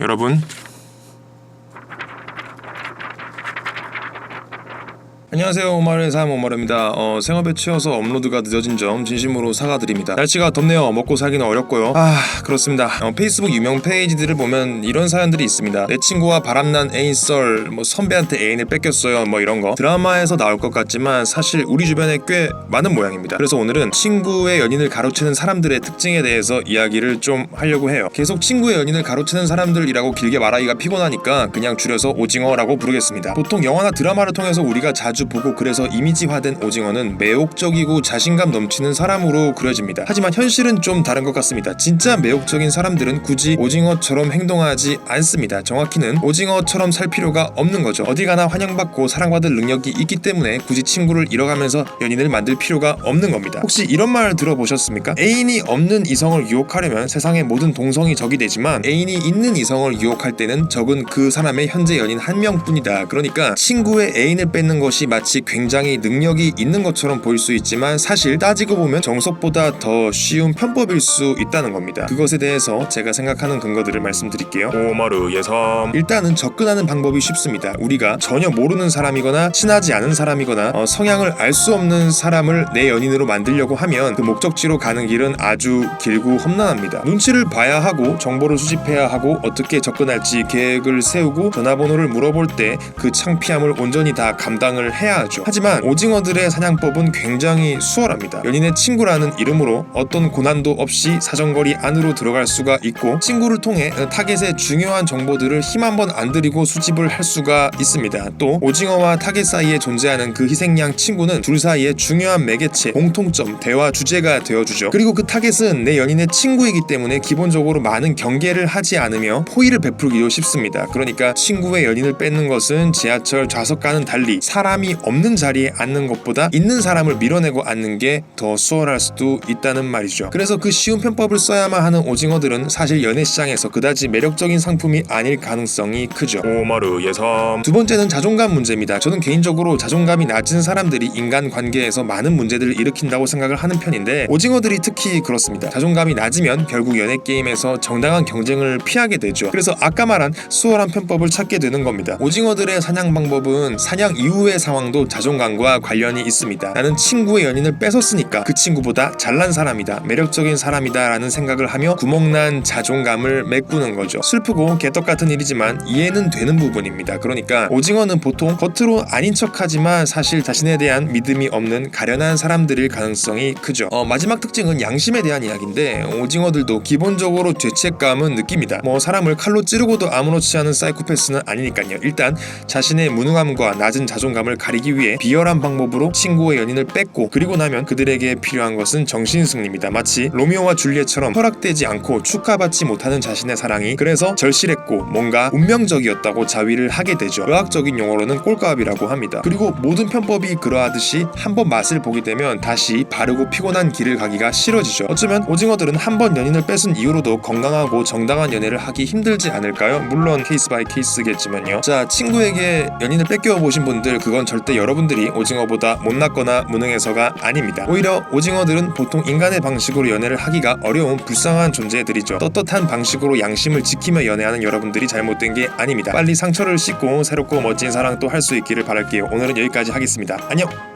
여러분 안녕하세요. 오마르의 삶 오마르입니다. 어, 생업에 치여서 업로드가 늦어진 점 진심으로 사과드립니다. 날씨가 덥네요. 먹고 살기는 어렵고요. 아 그렇습니다. 어, 페이스북 유명 페이지들을 보면 이런 사연들이 있습니다. 내 친구와 바람난 애인 썰 뭐 선배한테 애인을 뺏겼어요 뭐 이런 거. 드라마에서 나올 것 같지만 사실 우리 주변에 꽤 많은 모양입니다. 그래서 오늘은 친구의 연인을 가로채는 사람들의 특징에 대해서 이야기를 좀 하려고 해요. 계속 친구의 연인을 가로채는 사람들이라고 길게 말하기가 피곤하니까 그냥 줄여서 오징어라고 부르겠습니다. 보통 영화나 드라마를 통해서 우리가 자주 보고 그래서 이미지화된 오징어는 매혹적이고 자신감 넘치는 사람으로 그려집니다. 하지만 현실은 좀 다른 것 같습니다. 진짜 매혹적인 사람들은 굳이 오징어처럼 행동하지 않습니다. 정확히는 오징어처럼 살 필요가 없는 거죠. 어디 가나 환영받고 사랑받을 능력이 있기 때문에 굳이 친구를 잃어가면서 연인을 만들 필요가 없는 겁니다. 혹시 이런 말 들어보셨습니까? 애인이 없는 이성을 유혹하려면 세상의 모든 동성이 적이 되지만 애인이 있는 이성을 유혹할 때는 적은 그 사람의 현재 연인 한 명뿐이다. 그러니까 친구의 애인을 뺏는 것이 마치 굉장히 능력이 있는 것처럼 보일 수 있지만 사실 따지고 보면 정석보다 더 쉬운 편법일 수 있다는 겁니다. 그것에 대해서 제가 생각하는 근거들을 말씀드릴게요. 오마르 예섬. 일단은 접근하는 방법이 쉽습니다. 우리가 전혀 모르는 사람이거나 친하지 않은 사람이거나 어, 성향을 알 수 없는 사람을 내 연인으로 만들려고 하면 그 목적지로 가는 길은 아주 길고 험난합니다. 눈치를 봐야 하고 정보를 수집해야 하고 어떻게 접근할지 계획을 세우고 전화번호를 물어볼 때 그 창피함을 온전히 다 감당을 해야 하죠. 하지만 오징어들의 사냥법은 굉장히 수월합니다. 연인의 친구라는 이름으로 어떤 고난도 없이 사정거리 안으로 들어갈 수가 있고 친구를 통해 타겟의 중요한 정보들을 힘 한번 안 들이고 수집을 할 수가 있습니다. 또 오징어와 타겟 사이에 존재하는 그 희생양 친구는 둘 사이의 중요한 매개체, 공통점, 대화 주제가 되어주죠. 그리고 그 타겟은 내 연인의 친구이기 때문에 기본적으로 많은 경계를 하지 않으며 포위를 베풀기도 쉽습니다. 그러니까 친구의 연인을 뺏는 것은 지하철 좌석과는 달리 사람이 없는 자리에 앉는 것보다 있는 사람을 밀어내고 앉는 게 더 수월할 수도 있다는 말이죠. 그래서 그 쉬운 편법을 써야만 하는 오징어들은 사실 연애 시장에서 그다지 매력적인 상품이 아닐 가능성이 크죠. 오마르 예섬. 두 번째는 자존감 문제입니다. 저는 개인적으로 자존감이 낮은 사람들이 인간 관계에서 많은 문제들을 일으킨다고 생각을 하는 편인데 오징어들이 특히 그렇습니다. 자존감이 낮으면 결국 연애 게임에서 정당한 경쟁을 피하게 되죠. 그래서 아까 말한 수월한 편법을 찾게 되는 겁니다. 오징어들의 사냥 방법은 사냥 이후의 상황도 자존감과 관련이 있습니다. 나는 친구의 연인을 뺏었으니까 그 친구보다 잘난 사람이다, 매력적인 사람이다 라는 생각을 하며 구멍난 자존감을 메꾸는 거죠. 슬프고 개떡 같은 일이지만 이해는 되는 부분입니다. 그러니까 오징어는 보통 겉으로 아닌 척하지만 사실 자신에 대한 믿음이 없는 가련한 사람들일 가능성이 크죠. 어, 마지막 특징은 양심에 대한 이야기인데 오징어들도 기본적으로 죄책감은 느낍니다. 뭐 사람을 칼로 찌르고도 아무렇지 않은 사이코패스는 아니니까요. 일단 자신의 무능함과 낮은 자존감을 가리기 위해 비열한 방법으로 친구의 연인을 뺏고 그리고 나면 그들에게 필요한 것은 정신승리입니다. 마치 로미오와 줄리엣처럼 허락되지 않고 축하받지 못하는 자신의 사랑이 그래서 절실했고 뭔가 운명적이었다고 자위를 하게 되죠. 의학적인 용어로는 꼴값이라고 합니다. 그리고 모든 편법이 그러하듯이 한번 맛을 보게 되면 다시 바르고 피곤한 길을 가기가 싫어지죠. 어쩌면 오징어들은 한 번 연인을 뺏은 이후로도 건강하고 정당한 연애를 하기 힘들지 않을까요? 물론 케이스 바이 케이스겠지만요. 자, 친구에게 연인을 뺏겨 보신 분들 그건 절대 여러분들이 오징어보다 못났거나 무능해서가 아닙니다. 오히려 오징어들은 보통 인간의 방식으로 연애를 하기가 어려운 불쌍한 존재들이죠. 떳떳한 방식으로 양심을 지키며 연애하는 여러분들이 잘못된 게 아닙니다. 빨리 상처를 씻고 새롭고 멋진 사랑 또 할 수 있기를 바랄게요. 오늘은 여기까지 하겠습니다. 안녕.